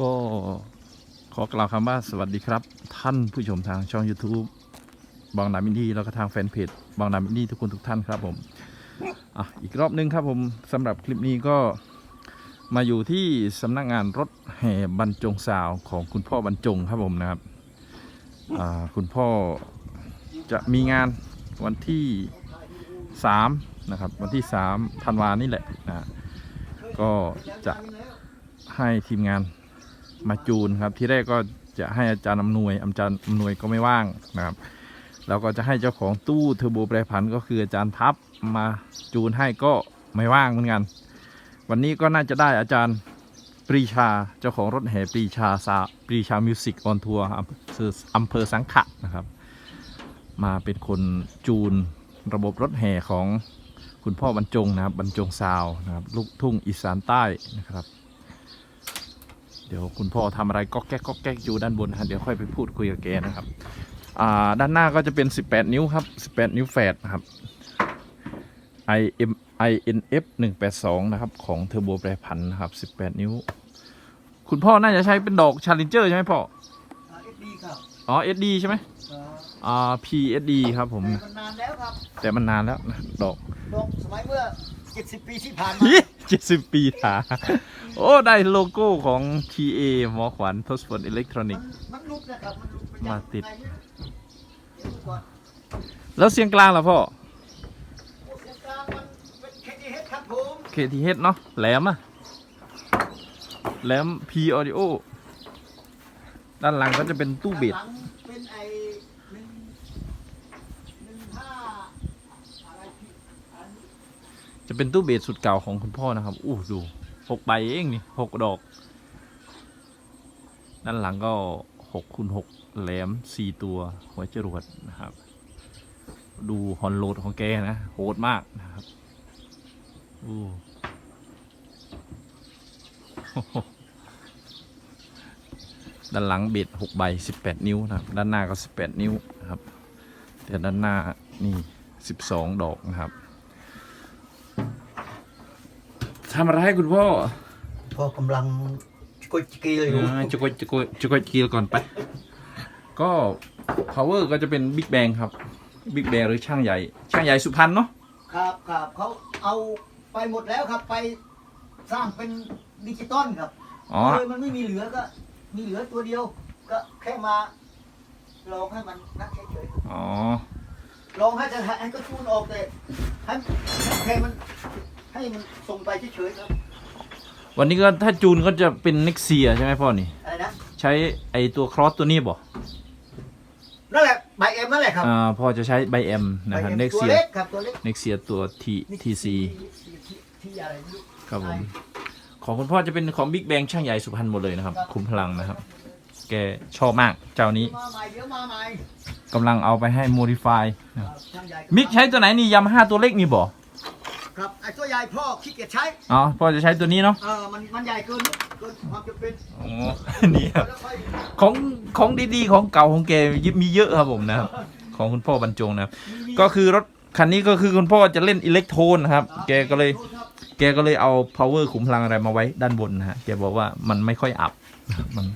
ก็ขอกล่าวคำว่าสวัสดีครับ ท่านผู้ชมทางช่อง YouTube บางนามินดี้แล้วก็ทางแฟนเพจบางนามินดี้ทุกคนทุกท่านครับผมอะอีกรอบหนึงครับผมสำหรับคลิปนี้ก็มาอยู่ที่สำนักงานรถแห่บรรจงสาวของคุณพ่อบรรจงครับผมนะครับอ่าคุณพ่อจะมีงานวันที่3นะครับวันที่3ธันวานี่แหละนะก็จะให้ทีมงาน มาจูนครับ ที่แรกก็จะให้อาจารย์อำนวยอาจารย์อำนวยก็ไม่ว่างนะครับแล้วก็จะให้เจ้าของตู้เทอร์โบแปรผันก็คืออาจารย์ทัพมาจูนให้ก็ไม่ว่างเหมือนกัน วันนี้ก็น่าจะได้อาจารย์ปรีชาเจ้าของรถแห่ปรีชาซาปรีชามิวสิกออนทัวร์อำเภอำเภอสังขะนะครับ มาเป็นคนจูนระบบรถแห่ของคุณพ่อบรรจงนะครับบรรจงซาวนะครับลูกทุ่งอีสานใต้นะครับ เดี๋ยวคุณพ่อทำอะไรก็แก๊กก็แก๊กอยู่ด้านบนนะฮะเดี๋ยวค่อยไปพูดคุยกับแกนะครับอ่าด้านหน้าก็จะเป็น 18 นิ้วครับ 18 นิ้วแฟดนะครับ IM INF 182 นะครับ ของเทอร์โบแปรผันนะครับ 18 นิ้ว คุณพ่อน่าจะใช้เป็นดอก Challenger ใช่ไหมพ่อเอสดีครับอ๋อ SD ใช่ไหมครับอ่า PSD ครับผม แต่มันนานแล้วครับ แต่มันนานแล้วนะดอกดอกสมัยเมื่อ 70ปีที่ผ่านมาเจ็ดสิบปีถาโอ้ได้โลโก้ของ TA หมอขวัญทศพลอิเล็กทรอนิมักนส์มันลุกนะครับมันลุกไปมาติดในนี้เดี๋ยวดูก่อนแล้วเสียงกลางล่ะพ่อโอ้เสียงกลางมันเป็นเคทีเฮดครับผม KTH เนาะแหลมอะแหลม P Audio ด้านหลังก็จะเป็นตู้เบส หลังเป็นไอ้หนึ่งหนึ่งห้าอะไรพี่อัน จะเป็นตู้เบสสุดเก่าของคุณพ่อนะครับ อู้ดูหกใบเองนี่หกดอก ด้านหลังก็หกคูณหกแหลมสี่ตัวหัวจรวดนะครับ ดูฮอนโหลดของแกนะโหดมากนะครับอู้ด้านหลังเบ็ดหกใบสิบแปดนิ้วนะครับ ด้านหน้าก็สิบแปดนิ้วนะครับ แต่ด้านหน้านี่สิบสองดอกนะครับ ทำอะไรให้คุณพ่อพอกำลังกุยกีอยู่อ่าจุกยจุกยจุกยกีก่อนไป ก็ power ก็จะเป็น big bang ครับ big bang หรือช่างใหญ่ ช่างใหญ่สุพรรณเนาะ ครับครับเขาเอาไปหมดแล้วครับไปสร้างเป็นดิจิตอลครับอ๋อ เลยมันไม่มีเหลือก็ มีเหลือตัวเดียว ก็แค่มาลองให้มันนักเฉยอ๋อ ๆลองให้จะให้ก็ชูนออกแต่ให้แค่มัน ให้มันส่งไปเฉยๆครับวันนี้ก็ถ้าจูนก็จะเป็น Nexia ใช่ไหมพ่อนี่ อะไรนะใช้ไอตัวครอสตัวนี้บ่นั่นแหละใบเอ็มนั่นแหละครับอ่าพ่อจะใช้ใบ M นะครัใบบเอ็มตัว Nexia เล็กครับตัวเล็ก Nexia ตัว T นี่ TC ที่ที่อะไรไม่รู้ครับผมของคุณพ่อจะเป็นของ Big Bang ช่างใหญ่สุพรรณหมดเลยนะครับคุมพลังนะครับ แกชอบมากเจ้านี้มาใหม่เดี๋ยวมาใหม่กำลังเอาไปให้ modify นะครับช่างใหญ่มิกใช้ตัวไหนนี่ยามาฮ่าตัวเล็กนี่บ่ ครับไอ้ตัวใหญ่พ่อขี้เกียจใช้อ๋อพ่อจะใช้ตัวนี้เนาะเออมันมันใหญ่เกินเกินความจำเป็นอ๋อนี่ครับแล้วค่อยของของดีๆของเก่าของแกมีเยอะครับผมนะครับของคุณพ่อบรรจงนะครับมีก็คือรถคันนี้ก็คือคุณพ่อจะเล่นอิเล็กโทรนนะครับแกก็เลย ครับแกก็เลยเอา power ขุมพลังอะไรมาไว้ด้านบนนะฮะ แกบอกว่ามันไม่ค่อยอับ มัน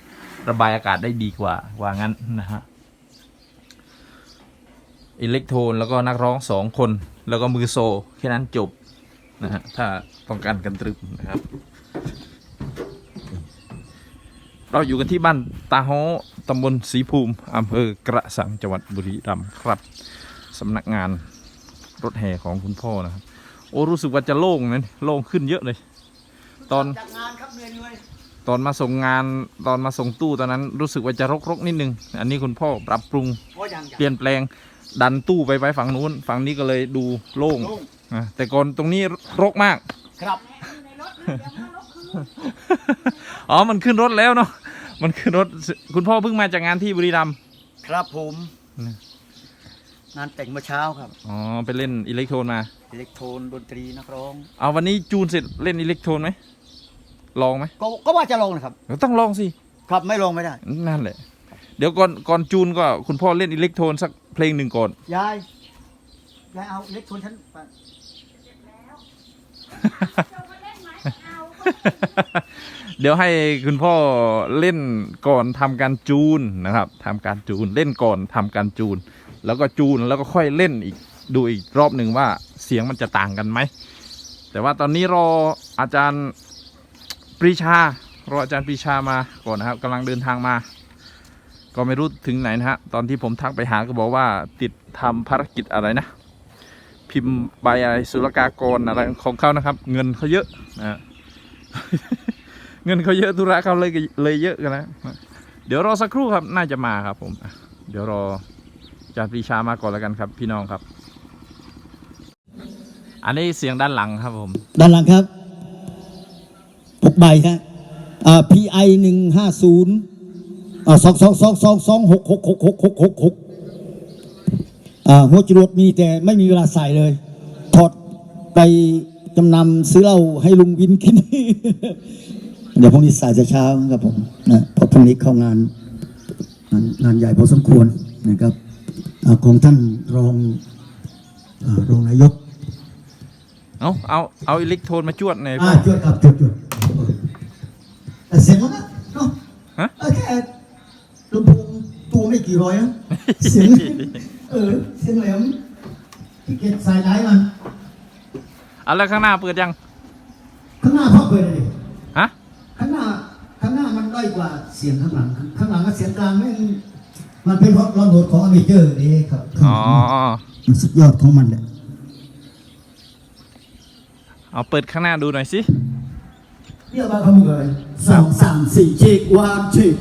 ระบายอากาศได้ดีกว่า ว่างั้นนะฮะ อิเล็กโทรนแล้วก็นักร้องสองคน แล้วก็มือโซ แค่นั้นจบ นะฮะถ้าต้องการกันตรึมนะครับ เราอยู่กันที่บ้านตาฮ้อตำบลศรีภูมิอำเภอกระสังจังหวัดบุรีรัมย์ครับสำนักงานรถแห่ของคุณพ่อนะครับ โอ้รู้สึกว่าจะโล่งนะโล่งขึ้นเยอะเลย ตอนจากงานครับเหนื่อยเหนื่อยตอนมาส่งงานตอนมาส่งตู้ตอนนั้นรู้สึกว่าจะรกๆนิดนึง อันนี้คุณพ่อปรับปรุงๆเพราะอย่างเปลี่ยนแปลงดันตู้ไปไว้ฝั่งนู้น ฝั่งนี้ก็เลยดูโล่งโล่ง นะแต่ก่อนตรงนี้รกมาก ครับ อ๋อ มันขึ้นรถแล้วเนาะ มันขึ้นรถ คุณพ่อเพิ่งมาจากงานที่บุรีรัมย์ ครับผมนะงานแต่งเมื่อเช้าครับ อ๋อ ไปเล่นอิเล็กโทรนมา อิเล็กโทรนดนตรีนักร้อง เอาวันนี้จูนเสร็จเล่นอิเล็กโทรนไหม ลองไหม ก็ก็ว่าจะลงนะครับเดี๋ยวต้องลองสิ ครับไม่ลงไม่ได้ นั่นแหละ เดี๋ยวก่อนก่อนจูนก็คุณพ่อเล่นอิเล็กโทรนสักเพลงหนึ่งก่อน ยาย ยายเอาอิเล็กโทรนฉันไป เดี๋ยวให้คุณพ่อเล่นก่อนทำการจูนนะครับทำการจูนเล่นก่อนทำการจูน แล้วก็จูนแล้วก็ค่อยเล่นอีกดูอีกรอบหนึ่งว่าเสียงมันจะต่างกันไหม แต่ว่าตอนนี้รออาจารย์ปรีชารออาจารย์ปรีชามาก่อนนะครับกำลังเดินทางมา ก็ไม่รู้ถึงไหนนะฮะตอนที่ผมทักไปหาก็บอกว่าติดทำภารกิจอะไรนะ พิมพ์ใบอะไรศุลกากรอะไรของเขานะครับ เงินเขาเยอะนะเงินเขาเยอะธุระเขาเลยเลยเยอะกันนะเดี๋ยวรอสักครู่ครับน่าจะมาครับผม เดี๋ยวรอจารย์ปรีชามาก่อนแล้วกันครับ พี่น้องครับ อันนี้เสียงด้านหลังครับผม ด้านหลังครับหกใบฮะอ่า PI หนึ่งห้าศูนย์อ่าสองสองสองสองสองหกหกหกหกหกหก หกอ่าหัวจรวดมีแต่ไม่มีเวลาใส่เลย ถอดไปจำนำซื้อเหล้าให้ลุงวินกิน เดี๋ยวพรุ่งนี้ใส่จะเช้าครับผมนะเพราะพรุ่งนี้เข้างาน งานงานใหญ่พอสมควรนะครับอาของท่านรองอารองนายก เอาเอาเอาอิเล็กโทรนมาจวดในอยอ่าจวดครับจวดจวดแต่เสียงมันนะเนาะฮะเออแค่ลำโพงตัวไม่กี่ร้อยนะเสียง เออเสียงแหลมที่เก็บสายไหนมันเอาแล้วข้างหน้าเปิดยัง ข้างหน้าพ่อเปิดเลยฮะ ข้างหน้าข้างหน้ามันด้อยกว่าเสียงข้างหลัง ข้างหลังก็เสียงกลางไม่งมันเป็นเพราะรอนโหดของอเมเจอร์นี่ครับข้างอ๋อหลังมันสุดยอดของมันแหละเอาเปิดข้างหน้าดูหน่อยสิเรียกว่าเขามึงเลยสองสามสี่เช็ควานเช็ค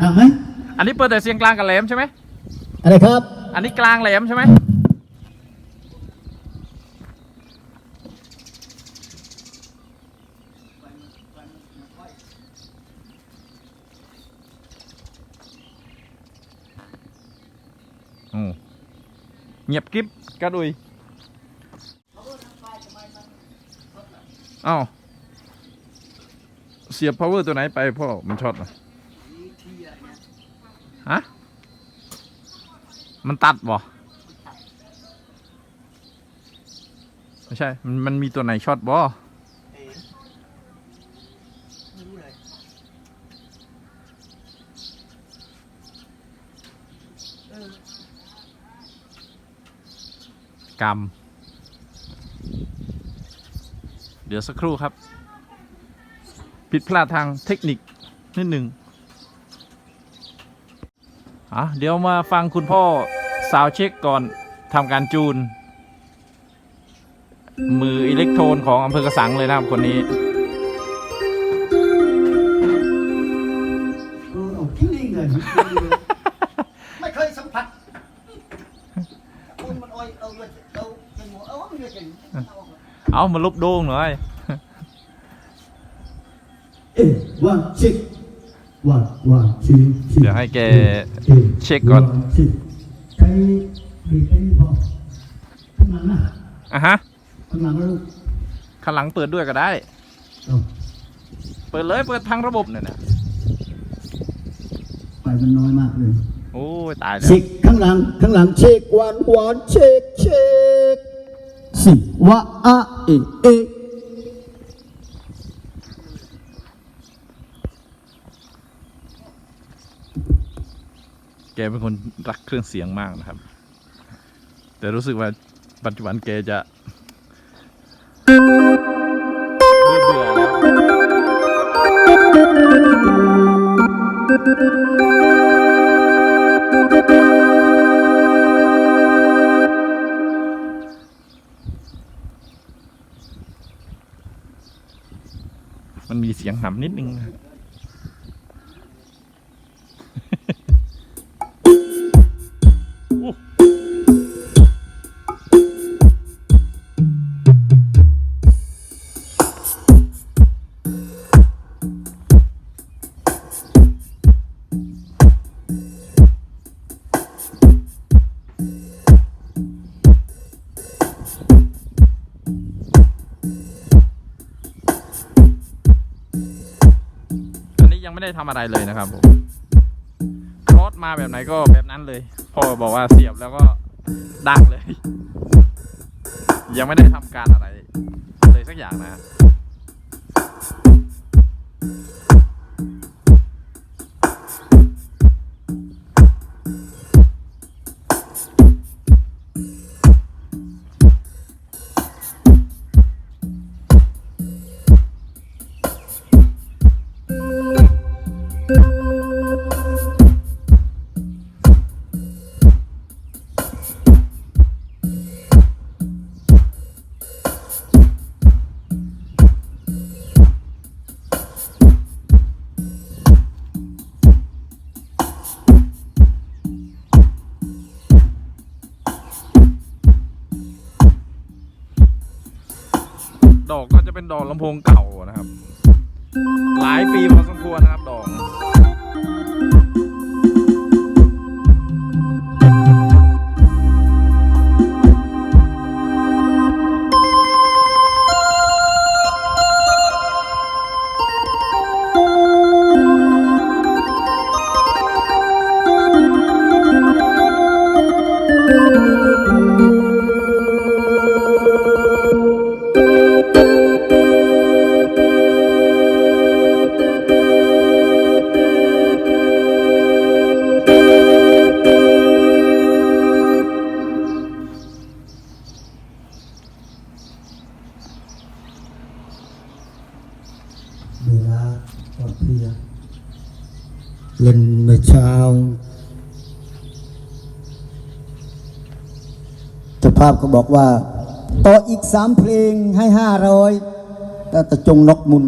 อะไหมอันนี้เปิดแต่เสียงกลางกับแหลมใช่ไหมอะไรครับ อันนี้กลางแหลมใช่ไหมเงียบกริบกระดุยเอ้าเสียบ power ตัวไหนไปพ่อมันช็อตเหรอฮะ มันตัดบ่ไม่ใช่ มันมันมีตัวไหนช็อตบ่กรรม เดี๋ยวสักครู่ครับ ผิดพลาดทางเทคนิคนิดหนึ่งอะเดี๋ยวมาฟังคุณพ่อ สาวเช็คก่อนทำการจูน มืออิเล็กโทรนของอำเภอกระสังเลยนะครับคนนี้เออเอากิ้งลิงเลยไม่เคยสัมผัสคุณมันอ้อยเอาเยอะเอาเป็นหัวเอาเยอะจริงเอามาลบโด่งหน่อยเอ๊ะวันเช็ควันวันเช็คเดี๋ยวให้แกเช็คก่อน ใช้บีบไปนี่พอข้างหลังนะ อะฮะข้างหลังนะลูกข้างหลังเปิดด้วยก็ได้ เอาเปิดเลยเปิดทั้งระบบเนี่ยนะไปมันน้อยมากเลยโอ้ยตายแล้วเช็คข้างหลังข้างหลังเช็ควันวันเช็คเช็คสิวะอะเอเอแกเป็นคนรักเครื่องเสียงมากนะครับ แต่รู้สึกว่า ปัจจุบันแกจะ ไม่ได้ทำอะไรเลยนะครับผมคอสมาแบบไหนก็แบบนั้นเลยพ่อบอกว่าเสียบแล้วก็ดังเลย ยังไม่ได้ทำการอะไรเลยสักอย่างนะ 砰砰搞าพก็บอกว่า ต่ออีกสามเพลงให้ห้าร้อยแต่จงนกมุน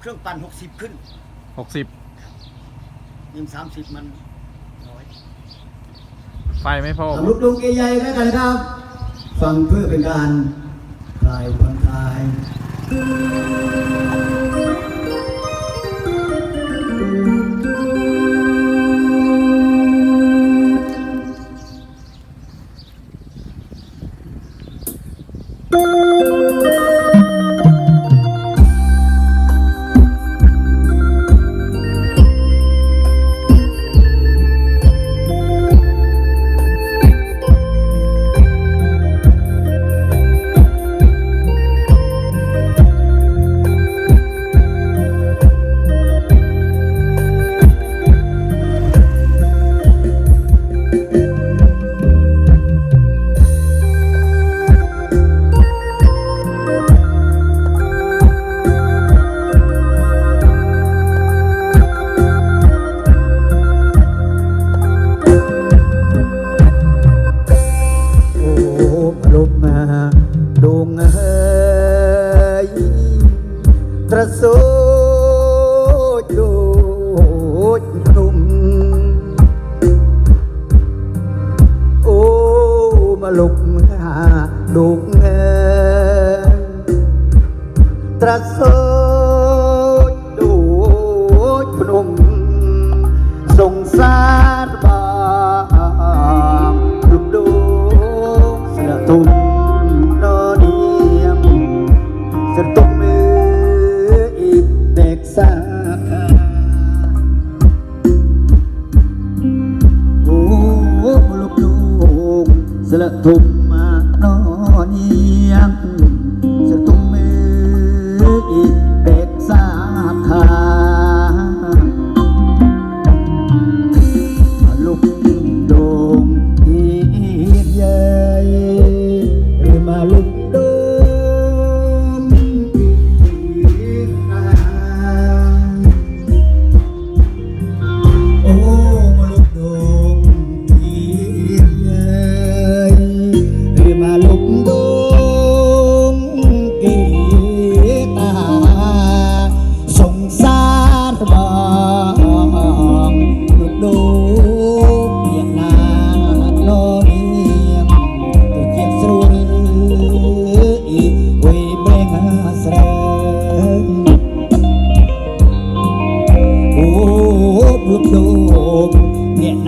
เครื่องปั่นหกสิบขึ้นหกสิบยิงสามสิบมันน้อยไฟไม่พอลุกลุงเกยใหญ่แล้วกันครับ ฟังเพื่อเป็นการคลายผ่นคลาย Thank. So. bước đổ nghẹn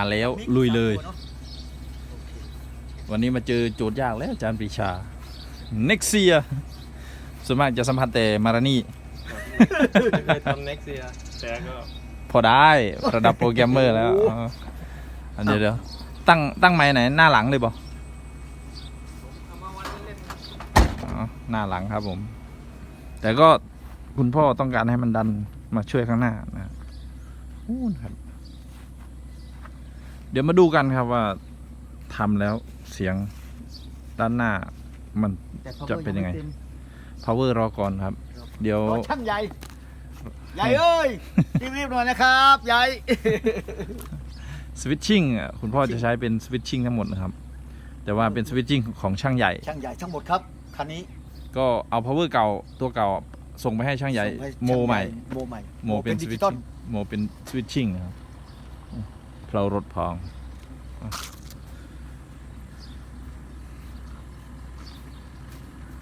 มาแล้วมิกลุยเลยสามตัวนอะวันนี้มาเจอโจทย์ยากแล้วอาจารย์ปรีชาเน็กเซียส่วนมากจะสัมผัสแต่มารานี่เคยทำ next year แต่ก็พอได้ระดับโปรแกรมเมอร์แล้วอ๋ออันเดี๋ยวเดี๋ยวตั้งตั้งไม้ไหนหน้าหลังเลยบอเอามาวันเล่นอ๋อหน้าหลังครับผม แต่ก็คุณพ่อต้องการให้มันดันมาช่วยข้างหน้านะนู่นครับ เดี๋ยวมาดูกันครับว่าทำแล้วเสียงด้านหน้ามันแต่จะเป็นยังไงม่ต็ม power รอก่อนครับ เดี๋ยวรอช่างใหญ่ ใหญ่เอ้ยรีบๆหน่อยนะครับใหญ่สวิตชิ่งอะคุณพ่อจะใช้เป็นสวิตชิ่งทั้งหมดนะครับ แต่ว่าเป็นสวิตชิ่งของช่างใหญ่ ช่างใหญ่ทั้งหมดครับคันนี้ ก็เอา power เก่าตัวเก่าส่งไปให้ช่างใหญ่ส่งห้โมช่างใหม่ โมใหม่ โมเป็นสดิวิจิตตอชิ่ลงโมเป็นสวิตชิ่งนะครับ เพลารถพองอะ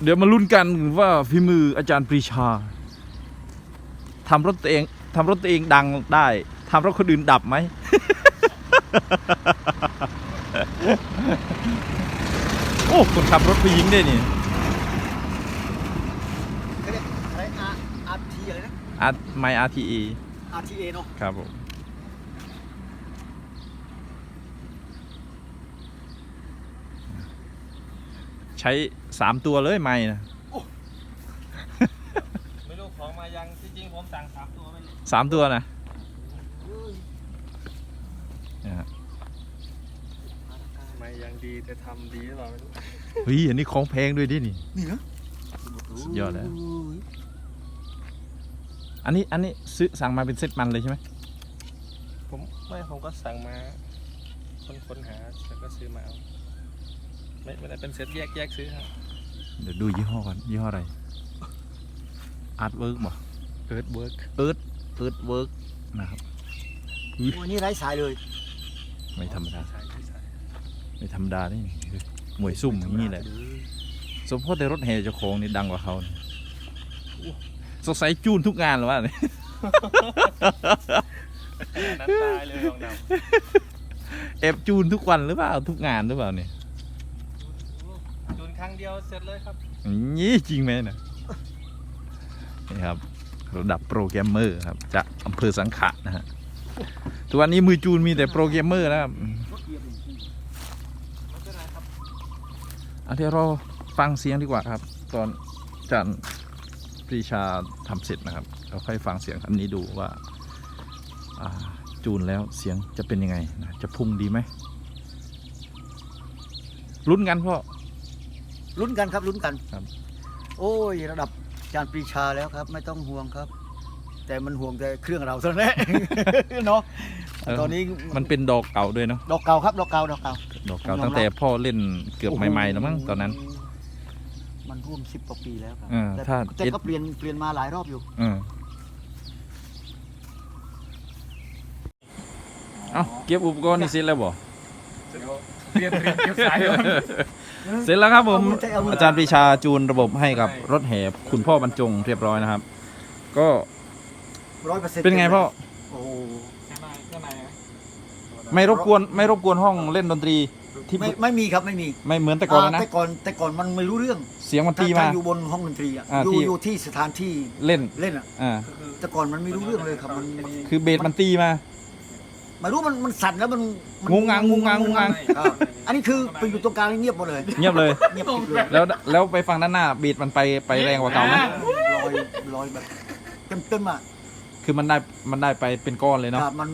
เดี๋ยวมาลุ้นกันว่าฝีมืออาจารย์ปรีชาทำรถตัวเองทำรถตัวเองดังได้ทำรถคนอื่นดับไหม โอ้คนขับรถผู้หญิงได้นี่เขาเรียกอะไร R R T อะไรนะอาร์ไม RTA R T A เนาะครับผม ใช้สามตัวเลยไม่นะไม่รู้ของมายังที่จริงผมสั่งสามตัวไปเลยสามตัวนะเนี่ยฮะมายังดีแต่ทำดีหรือเปล่าไม่รู้เฮ้ยอันนี้ของแพงด้วยดินี่นี่นะสุดยอดแล้วอันนี้อันนี้ซื้อสั่งมาเป็นเซตมันเลยใช่ไหมผมไม่ผมก็สั่งมาคนค้นหาแล้วก็ซื้อมาเอา ไม่ไม่ได้เป็นเซ็ตแยกแยกซื้อครับเดี๋ยวดูยี่ห้อก่อนยี่ห้ออะไรอาร์ตเวิร์กบ่เอิร์ธเวิร์กเอิร์ธเอิร์ธเวิร์กนะครับวันนี้ไร้สายเลย ไม่ธรรมดาใช่ใช่ใช่ไม่ธรรมดานี่มวยซุ่มอย่างนี้แหละสมพติแต่รถแห่เจ้าของนี่ดังกว่าเขาเนี่ยโอ้สงสัยจูนทุกงานหรือว่าเนี่ยนั้นตายเลยลองดแอบจูนทุกวันหรือเปล่าทุกงานหรือเปล่าเนี่ยำจูนครั้งเดียวเสร็จเลยครับนี่จริงไหมนะนี่ครับระดับโปรแกรมเมอร์ครับจากอำเภอสังขะนะฮะทุกวันนี้มือจูนมีแต่โปรแกรมเมอร์นะครับอาเดี๋ยวเราฟังเสียงดีกว่าครับ ตอนจารย์ปรีชาทำเสร็จนะครับ เราค่อยฟังเสียงอันนี้ดูว่าอ่าจูนแล้วเสียงจะเป็นยังไงนะจะพุ่งดีไหมลุ้นกันพ่อ ลุ้นกันครับลุ้นกันครับ โอ้ยระดับจานปรีชาแล้วครับ ไม่ต้องห่วงครับ แต่มันห่วงแต่เครื่องเราเท่านั้นแหละ เนาะเออตอนนี้มันเป็นดอกเก่าด้วยเนาะดอกเก่าครับดอกเก่าดอกเก่าดอกเก่าผมยอมรับตั้งแต่พ่อเล่นเกือบใหม่ๆแล้วมั้งตอนนั้น มันร่วมสิบกว่าปีแล้วครัอ่าแต่ถ้าแต่ก็เปลี่ยนเปลี่ยนมาหลายรอบอยู่เออเอาเก็บอุปกรณ์นี่เสร็จแล้วบ่เรียนเรียนเก็บสายก่อน เสร็จแล้วครับผมเอามือใจเอามืออาจารย์ปรีชาจูนระบบให้กับรถแห่คุณพ่อบรรจงเรียบร้อยนะครับ ก็ร้อยเปอร์เซ็นต์เป็นไงพ่อโอ้ข้างในข้างในอะไม่รบกวนไม่รบกวนห้องเล่นดนตรีที่ไม่ไม่มีครับไม่มีไม่เหมือนแต่ก่อนแล้วนะแต่ก่อนแต่ก่อนมันไม่รู้เรื่องเสียงมันถ้าตีมาถ้าอยู่บนห้องดนตรีอะอ่าอยู่ที่อยู่ที่สถานที่เล่นเล่นอะอ่าแต่ก่อนมันไม่รู้เรื่องเลยครับมันมันคือเบสมันตีมา ไม่รู้มันมันสั่นแล้วมันมันงูงังงูงังงูงังครับอันนี้คือไปอยู่ตรงกลางนี่เงียบหมดเลยเงียบเลย เงียบกริบเลยแล้วแล้วไปฟังด้านหน้าบีดมันไปไปแรงกว่าเก่าไหมลอยลอยแบบเต็มเต็มๆอะคือมันได้มันได้ไปเป็นก้อนเลยเนาะ ครับมัน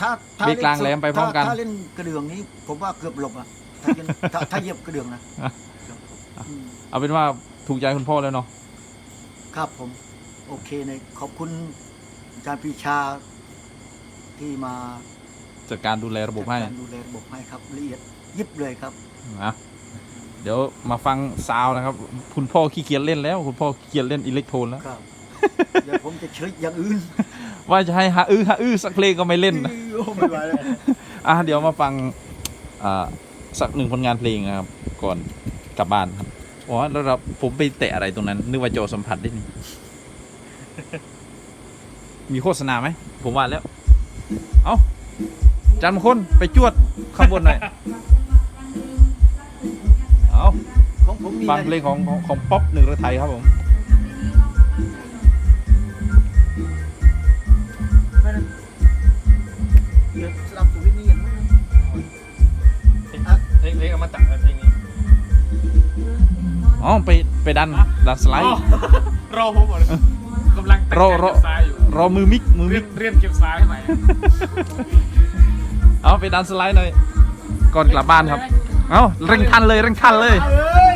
ถ้าถ้ามีกลางแหลมไปพร้อมกัน ถ้าถ้าเล่นกระเดื่องนี้ ผมว่าเกือบหลบอะถ้าเล่นถ้าถ้าเหยียบกระเดื่องนะอะอืม เอาเป็นว่าถูกใจคุณพ่อแล้วเนาะ ครับผม โอเคเลยขอบคุณอาจารย์ปรีชาที่มา จัดการดูแลระบบให้จัดการดูแลระบบให้ครับละเอียดยิบเลยครับนะเดี๋ยวมาฟังซาวด์นะครับ คุณพ่อขี้เกียจเล่นแล้ว คุณพ่อขี้เกียจเล่นอิเล็กโทรนแล้วครับเดี๋ยวผมจะเฉลยอย่างอื่น ว่าจะให้ฮะอื้อฮะอื้อสักเพลงก็ไม่เล่นนะโอ้ไม่ไหวแล้วอะเดี๋ยวมาฟังอ่าสักหนึ่งผลงานเพลงนะครับ ก่อนกลับบ้านครับอ๋อแล้วเราผมไปแตะอะไรตรงนั้น นึกว่าจอสัมผัสได้นี่มีโฆษณาไหม ผมว่าแล้ว เอา จันมงคนไปจวดข้างบนหน่อย เอาของผมมีฟังเพลงของของของป๊อปหนึ่งระไทยครับผม เดี๋ยวสลับตัวนี้อย่างนั้นเพลงเพลงเอามาตัดเพลงนี้อ๋อไปไปดันดันสไลด์ รอผมก่อนกำลังตั้งรอใจรอ เก็บซ้ายอยู่รอมือมิกมือเรีมิยกนเรียนเก็บซ้ายให้ใหม่ เอาไปดันสไลด์หน่อยก่อนกลับบ้านครับ เอาเร่งคันเลยเร่งคันเลย เอ้ย